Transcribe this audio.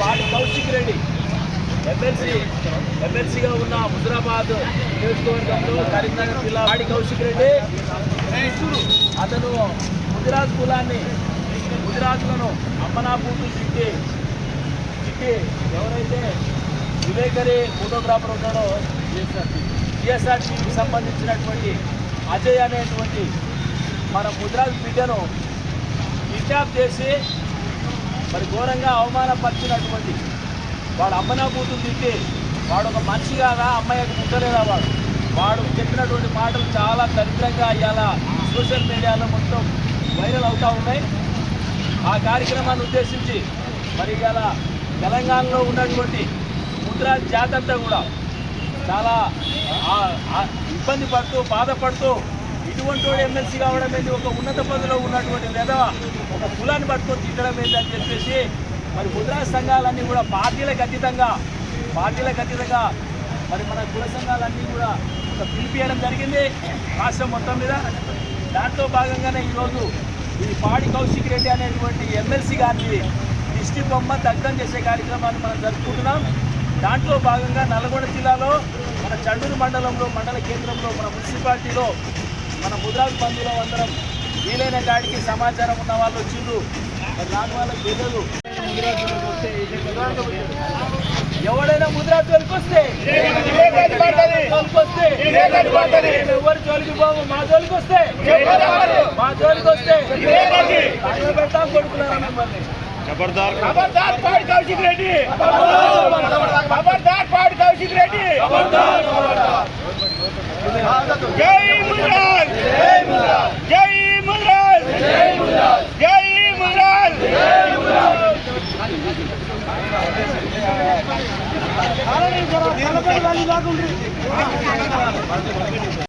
పాడి కౌశిక్ రెడ్డి. ఎమ్మెల్సీ ఎమ్మెల్సీగా ఉన్న హుజరాబాద్ నియోజకవర్గంలో కరీంనగర్ జిల్లా పాడి కౌశిక్ రెడ్డి. అతను గుజరాత్ కులాన్ని గుజరాత్లను అమ్మనాపూర్లు చిట్టి చిట్టి ఎవరైతే వివేకరి ఫోటోగ్రాఫర్ ఉన్నాడో జిఎస్ఆర్ సంబంధించినటువంటి అజయ్ అనేటువంటి మన గుజరాత్ బిడ్డను కిడ్నాప్ చేసి మరి ఘోరంగా అవమానపరిచినటువంటి వాడు అమ్మనా కూతురు తిట్టి వాడు ఒక మనిషి కాదా? అమ్మాయికి ముట్టలేదా వాడు? వాడు చెప్పినటువంటి మాటలు చాలా దరిద్రంగా ఇవాళ సోషల్ మీడియాలో మొత్తం వైరల్ అవుతూ ఉన్నాయి. ఆ కార్యక్రమాన్ని ఉద్దేశించి మరి ఇవాళ తెలంగాణలో ఉన్నటువంటి ముద్రా జాతంతా కూడా చాలా ఇబ్బంది పడుతూ బాధపడుతూ ఇటువంటి ఎమ్మెల్సీ కావడం ఏంటి ఒక ఉన్నత పదవిలో ఉన్నటువంటి లేదా ఒక కులాన్ని పట్టుకొని తిట్టడం ఏంటి అని చెప్పేసి మరి గుజరాత్ సంఘాలన్నీ కూడా పార్టీలకు అతీతంగా పార్టీలకు అతీతంగా మరి మన కుల సంఘాలన్నీ కూడా ఒక పిలిపియడం జరిగింది రాష్ట్రం మొత్తం మీద. దాంట్లో భాగంగానే ఈరోజు ఈ పాడి కౌశిక్ రెడ్డి అనేటువంటి ఎమ్మెల్సీ గారిని దిష్టి బొమ్మ దగ్ధం చేసే కార్యక్రమాన్ని మనం జరుపుకుంటున్నాం. దాంట్లో భాగంగా నల్గొండ జిల్లాలో మన చండూరు మండలంలో మండల కేంద్రంలో మన మున్సిపాలిటీలో మన ముద్రాజ్ బంధువులు అందరం వీలైన కాడికి సమాచారం ఉన్న వాళ్ళు వచ్చిండ్రు. రాని వాళ్ళకి తెలియదు. ఎవడైనా ముద్రాజ్ వస్తే వస్తే ఎవరు జోలికి పోము మా జోలికి వస్తే మా జోలికి వస్తే పెడతాం కొడుకున్నారా మిమ్మల్ని. ఖబర్దార్ ఖబర్దార్ రెడ్డి. ಬರೀ ಜರ ಕನಕನ ಗಾಲಿ ಹಾಕೊಂಡ್ರಿ